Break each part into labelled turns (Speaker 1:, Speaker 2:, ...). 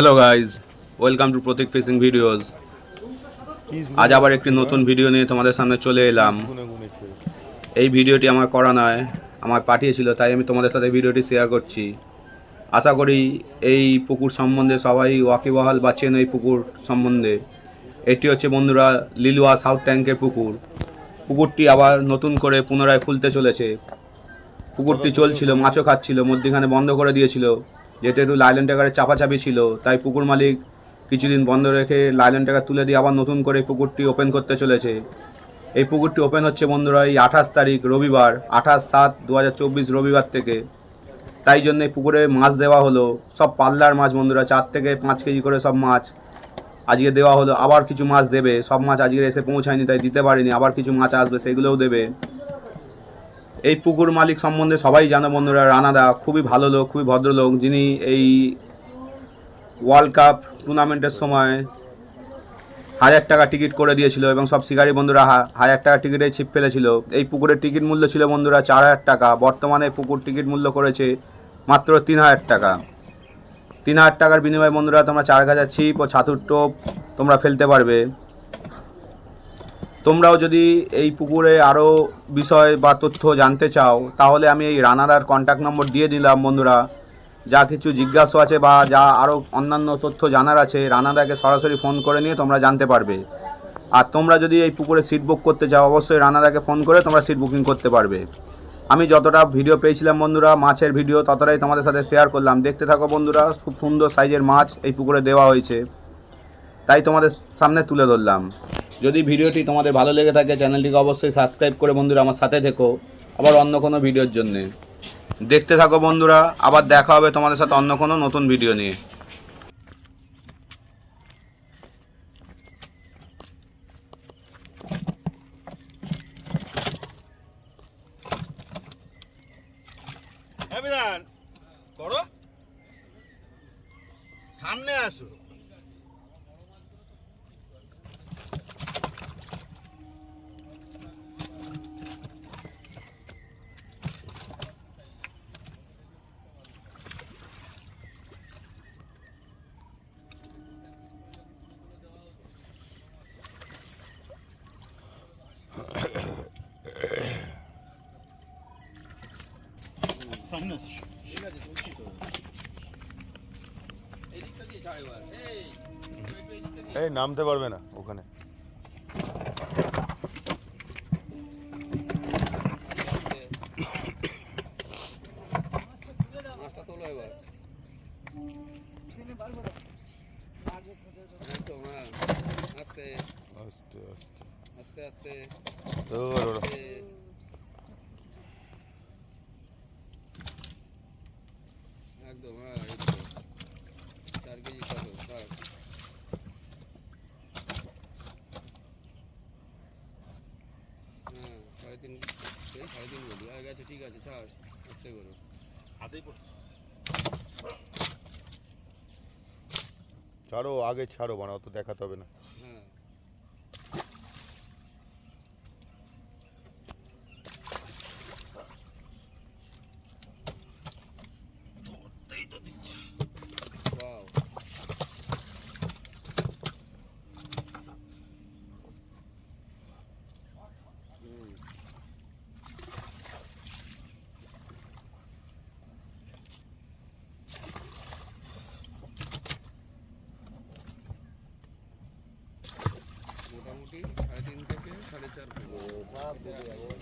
Speaker 1: Hello guys welcome to Pratik fishing videos আজ আবার একটি নতুন ভিডিও নিয়ে তোমাদের সামনে চলে এলাম। এই ভিডিওটি আমার করা নয় আমার পাঠিয়েছিল, তাই আমি তোমাদের সাথে ভিডিওটি শেয়ার করছি। আশা করি এই পুকুর সম্বন্ধে সবাই ওয়াকিবহাল বা চেন এই পুকুর সম্বন্ধে। এটি হচ্ছে বন্ধুরা লিলুয়া সাউথ ট্যাঙ্কের পুকুর। পুকুরটি আবার নতুন করে পুনরায় খুলতে চলেছে। পুকুরটি চলছিল, মাছও খাচ্ছিল, মধ্যখানে বন্ধ করে দিয়েছিল। যেহেতু লাইলেন টাকারের চাপাচাপি ছিল, তাই পুকুর মালিক কিছুদিন বন্ধ রেখে লাইলেন টাকা তুলে দিয়ে আবার নতুন করে পুকুরটি ওপেন করতে চলেছে। এই পুকুরটি ওপেন হচ্ছে বন্ধুরা এই আঠাশ তারিখ রবিবার, আঠাশ সাত দু রবিবার থেকে। তাই জন্য পুকুরে মাছ দেওয়া হলো, সব পাল্লার মাছ বন্ধুরা, চার থেকে পাঁচ কেজি করে সব মাছ আজকে দেওয়া হলো। আবার কিছু মাছ দেবে, সব মাছ আজকে এসে পৌঁছায়নি, তাই দিতে পারিনি, আবার কিছু মাছ আসবে, সেগুলোও দেবে। এই পুকুর মালিক সম্বন্ধে সবাই জানো বন্ধুরা। রানাদা খুবই ভালো লোক, খুবই ভদ্রলোক। যিনি এই ওয়ার্ল্ড কাপ টুর্নামেন্টের সময় হাজার টাকা টিকিট করে দিয়েছিল এবং সব শিকারী বন্ধুরা হাজার টাকা টিকিটে ছিপ ফেলেছিল। এই পুকুরের টিকিট মূল্য ছিল বন্ধুরা চার হাজার টাকা। বর্তমানে পুকুর টিকিট মূল্য করেছে মাত্র তিন হাজার টাকা। তিন হাজার টাকার বিনিময়ে বন্ধুরা তোমরা চার গাছা ছিপ ও ছাতুর টোপ তোমরা ফেলতে পারবে। তোমরাও যদি এই পুকুরে আরও বিষয় বা তথ্য জানতে চাও, তাহলে আমি এই রানাদার কন্ট্যাক্ট নম্বর দিয়ে দিলাম বন্ধুরা। যা কিছু জিজ্ঞাসা আছে বা যা আরও অন্যান্য তথ্য জানার আছে, রানাদাকে সরাসরি ফোন করে নিয়ে তোমরা জানতে পারবে। আর তোমরা যদি এই পুকুরে সিট বুক করতে চাও, অবশ্যই রানাদাকে ফোন করে তোমরা সিট বুকিং করতে পারবে। আমি যতটা ভিডিও পেয়েছিলাম বন্ধুরা, মাছের ভিডিও ততটাই তোমাদের সাথে শেয়ার করলাম। দেখতে থাকো বন্ধুরা, খুব সুন্দর সাইজের মাছ এই পুকুরে দেওয়া হয়েছে। তাই তোমাদের সামনে তুলে ধরলাম। যদি ভিডিওটি তোমাদের ভালো লেগে থাকে, চ্যানেলটিকে অবশ্যই সাবস্ক্রাইব করে বন্ধুরা আমার সাথে থেকো। আবার অন্য কোনো ভিডিওর জন্যে। দেখতে থাকো বন্ধুরা, আবার দেখা হবে তোমাদের সাথে অন্য কোনো নতুন ভিডিও নিয়ে।
Speaker 2: করো। সামনে আসো। সামনে আসো
Speaker 3: এই নামতে পারবে না ওখানে।
Speaker 4: আস্তে
Speaker 3: আস্তে। আস্তে
Speaker 4: আস্তে। আস্তে
Speaker 3: ধর ওরা।
Speaker 4: একদম হ্যাঁ এই তো। চার কেজি ছশো ছাড় হ্যাঁ সাড়ে তিন সেই সাড়ে তিন বলি হয়ে গেছে ঠিক আছে ছাড় আস্তে করো
Speaker 3: ছাড়ো আগে ছাড়ো মানে অত দেখাতে হবে না।
Speaker 4: आप दे दिया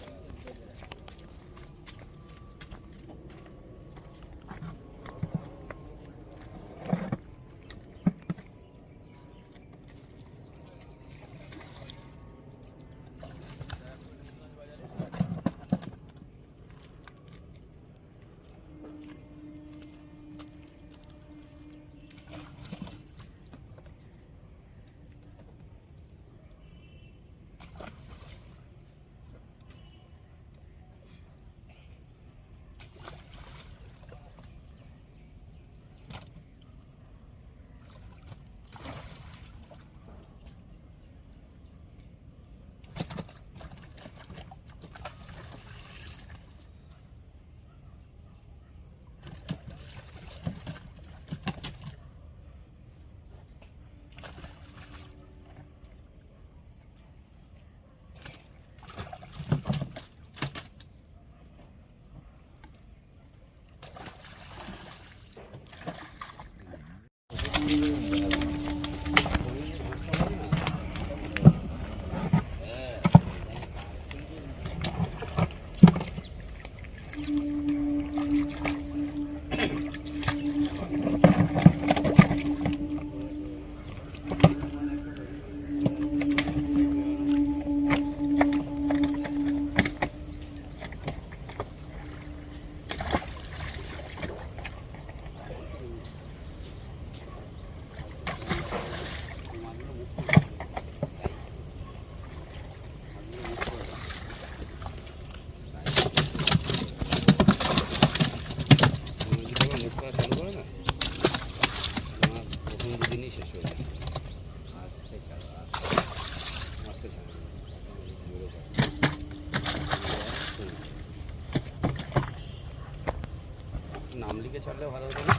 Speaker 4: পারলে ভালো হতো না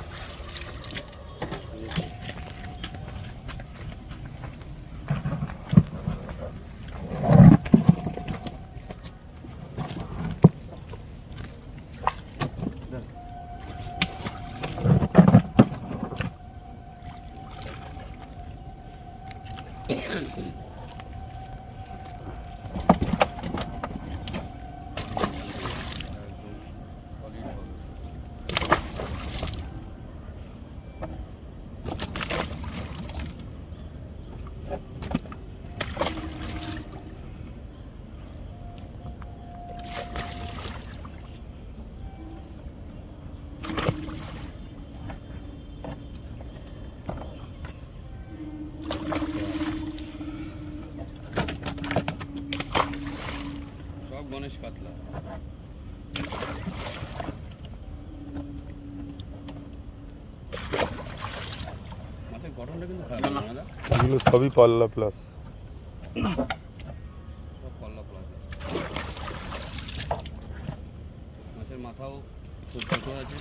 Speaker 4: সলিড হবে গণেশ কাতলা মাছের গঠনটা কিন্তু খারাপ না দাদা।
Speaker 3: এগুলো সবই পাল্লা প্লাস
Speaker 4: সব প্লাস মাছের মাথাও ছোট আছে।